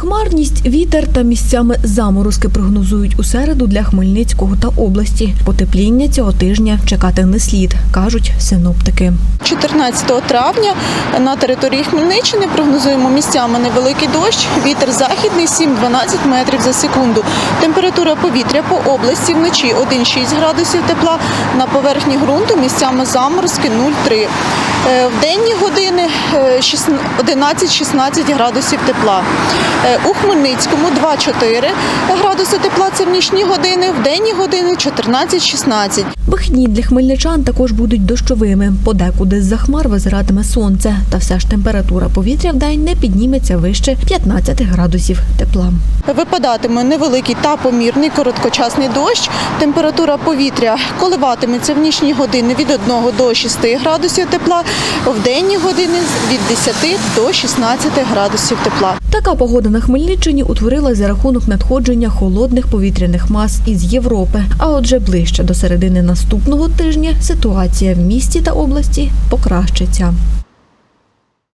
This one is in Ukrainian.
Хмарність, вітер та місцями заморозки прогнозують у середу для Хмельницького та області. Потепління цього тижня чекати не слід, кажуть синоптики. 14 травня на території Хмельниччини прогнозуємо місцями невеликий дощ, вітер західний 7-12 метрів за секунду. Температура повітря по області вночі 1,6 градусів тепла, на поверхні ґрунту місцями заморозки 0,3. Е, В денні години е, шість- 11-16 градусів тепла. Е, У Хмельницькому 2-4 градуси тепла це в нічні години, в денні години 14-16. Вихідні для хмельничан також будуть дощовими. Подекуди з-за хмар визиратиме сонце, та все ж температура повітря в день не підніметься вище 15 градусів тепла. Випадатиме невеликий та помірний короткочасний дощ. Температура повітря коливатиметься в нічні години від 1 до 6 градусів тепла, в денні години від 10 до 16 градусів тепла. Така погода на Хмельниччині утворилась за рахунок надходження холодних повітряних мас із Європи. А отже, ближче до середини наступного тижня ситуація в місті та області покращиться.